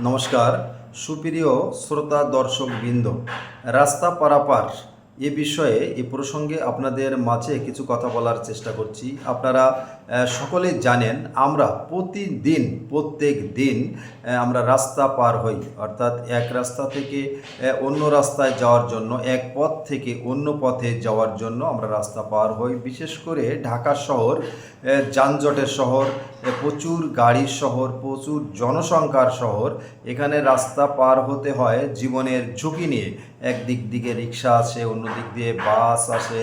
নমস্কার সুপ্রিয় শ্রোতা দর্শকবৃন্দ রাস্তা পারাপার এ বিষয়ে, এ প্রসঙ্গে আপনাদের মাঝে কিছু কথা বলার চেষ্টা করছি। আপনারা সকলে জানেন, আমরা প্রতিদিন, প্রত্যেক দিন আমরা রাস্তা পার হই। অর্থাৎ এক রাস্তা থেকে অন্য রাস্তায় যাওয়ার জন্য, এক পথ থেকে অন্য পথে যাওয়ার জন্য আমরা রাস্তা পার হই। বিশেষ করে ঢাকা শহর যানজটের শহর প্রচুর গাড়ির শহর, প্রচুর জনসংখ্যার শহর, এখানে রাস্তা পার হতে হয় জীবনের ঝুঁকি নিয়ে। একদিক দিকে রিক্সা আছে অন্য দিক দিয়ে বাস আসে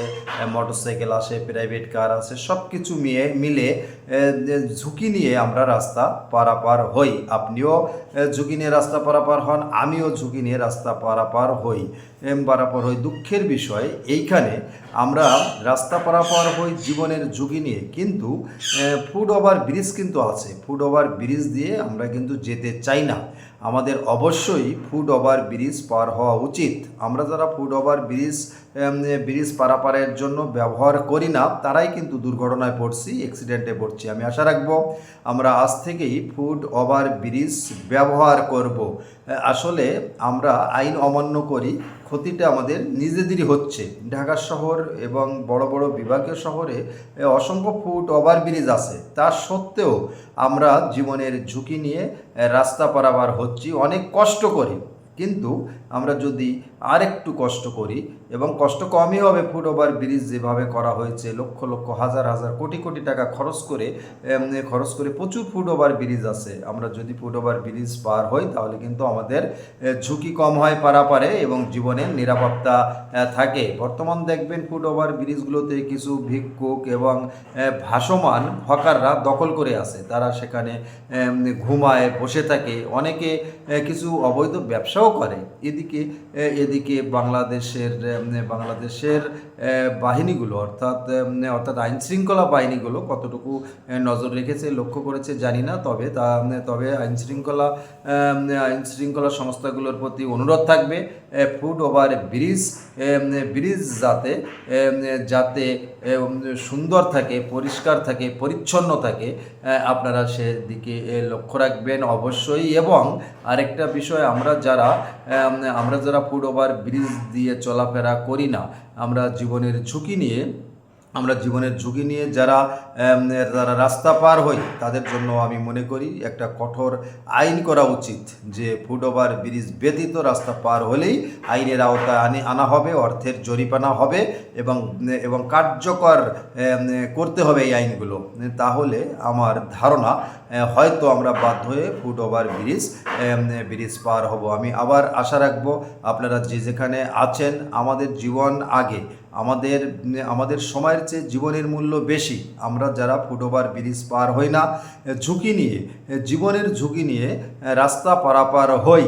মোটরসাইকেল আসে প্রাইভেট কার আসে সব কিছু মিয়ে, মিলে ঝুঁকি নিয়ে আমরা রাস্তা পারাপার হই। আপনিও ঝুঁকি নিয়ে রাস্তা পারাপার হন, আমিও ঝুঁকি নিয়ে রাস্তা পারাপার হই। পারাপার হই দুঃখের বিষয়। এইখানে আমরা রাস্তা পারাপার হই জীবনের ঝুঁকি নিয়ে, কিন্তু ফুড ওভার ব্রিজ কিন্তু আছে। ফুড ওভার ব্রিজ দিয়ে আমরা কিন্তু যেতে চাই না। আমাদের অবশ্যই ফুড ওভার ব্রিজ পার হওয়া উচিত। আমরা যারা ফুড ওভার ব্রিজ ব্রিজ পারাপারের জন্য ব্যবহার করি না, তারাই কিন্তু দুর্ঘটনায় পড়ছি অ্যাক্সিডেন্টে পড়ছি। আমি আশা রাখব আমরা আজ থেকেই ফুড ওভার ব্রিজ ব্যবহার করব। আসলে আমরা আইন অমান্য করি, ক্ষতিটা আমাদের নিজেদেরই হচ্ছে। ঢাকা শহর এবং বড় বড় বিভাগীয় শহরে অসংখ্য ফুট ওভার ব্রিজ আছে। তা সত্ত্বেও আমরা জীবনের ঝুঁকি নিয়ে রাস্তা পারাবার হচ্ছি, অনেক কষ্ট করি। কিন্তু আমরা যদি আরেকটু কষ্ট করি এবং কষ্ট কমই হবে ফুট ওভার ব্রিজ যেভাবে করা হয়েছে, লক্ষ লক্ষ, হাজার হাজার কোটি কোটি টাকা খরচ করে খরচ করে প্রচুর ফুট ওভার ব্রিজ আছে। আমরা যদি ফুট ওভার ব্রিজ পার হই তাহলে কিন্তু আমাদের ঝুঁকি কম হয় পারাপারে এবং জীবনের নিরাপত্তা থাকে। বর্তমান দেখবেন ফুট ওভার ব্রিজগুলোতে কিছু ভিক্ষুক এবং ভাসমান হকাররা দখল করে আছে। তারা সেখানে ঘুমায়, বসে থাকে। অনেকে কিছু অবৈধ ব্যবসাও করে। এদিকে এদিকে বাংলাদেশের বাংলাদেশের বাহিনীগুলো, অর্থাৎ অর্থাৎ আইন শৃঙ্খলা বাহিনীগুলো কতটুকু নজর রেখেছে, লক্ষ্য করেছে জানি না, তবে তা তবে আইন শৃঙ্খলা আইন শৃঙ্খলা সংস্থাগুলোর প্রতি অনুরোধ থাকবে ফুট ওভার ব্রিজ ব্রিজ যাতে যাতে সুন্দর থাকে, পরিষ্কার থাকে, পরিচ্ছন্ন থাকে আপনারা সেদিকে লক্ষ্য রাখবেন অবশ্যই। এবং আরেকটা বিষয়, আমরা যারা আমরা যারা ফুট ওভার ব্রিজ দিয়ে চলাফেরা করি না। আমরা জীবনের ঝুঁকি নিয়ে আমরা জীবনের ঝুঁকি নিয়ে যারা যারা রাস্তা পার হই, তাদের জন্য আমি মনে করি একটা কঠোর আইন করা উচিত যে ফুট ওভার ব্রিজ ব্যতীত রাস্তা পার হলেই আইনের আওতায় আনে, আনা হবে, অর্থের জরিপানা হবে এবং এবং কার্যকর করতে হবে এই আইনগুলো। তাহলে আমার ধারণা হয়তো আমরা বাধ্য হয়ে ফুট ওভার ব্রিজ ব্রিজ পার হব। আমি আবার আশা রাখব আপনারা যে যেখানে আছেন, আমাদের জীবন আগে আমাদের আমাদের সময়ের চেয়ে জীবনের মূল্য বেশি। আমরা যারা ফুট ওভার ব্রিজ পার হই না ঝুঁকি নিয়ে জীবনের ঝুঁকি নিয়ে রাস্তা পারাপার হই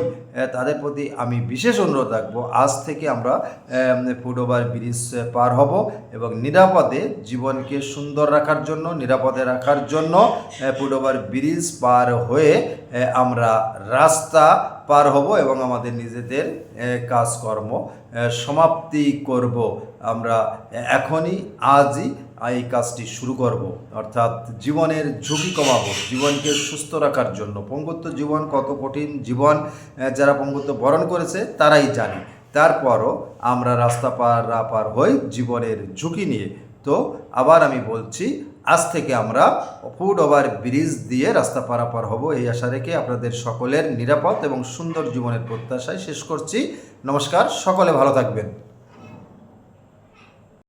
তাদের প্রতি আমি বিশেষ অনুরোধ রাখব, আজ থেকে আমরা ফুট ওভার ব্রিজ পার হব এবং নিরাপদে জীবনকে সুন্দর রাখার জন্য, নিরাপদে রাখার জন্য ফুট ওভার ব্রিজ পার হয়ে আমরা রাস্তা পার হব এবং আমাদের নিজেদের কাজকর্ম সমাপ্তি করব। আমরা এখনই আজই এই কাজটি শুরু করব। অর্থাৎ জীবনের ঝুঁকি কমাবো, জীবনকে সুস্থ রাখার জন্য। পঙ্গুত্ব জীবন কত কঠিন জীবন যারা পঙ্গুত্ব বরণ করেছে তারাই জানে। তারপরও আমরা রাস্তা পার পার হই জীবনের ঝুঁকি নিয়ে। তো আবার আমি বলছি, আজ থেকে আমরা ফুড ওভার ব্রিজ দিয়ে রাস্তা পারাপার হব। এই আশা রেখে আপনাদের সকলের নিরাপদ এবং সুন্দর জীবনের প্রত্যাশায় শেষ করছি। নমস্কার, সকলে ভালো থাকবেন।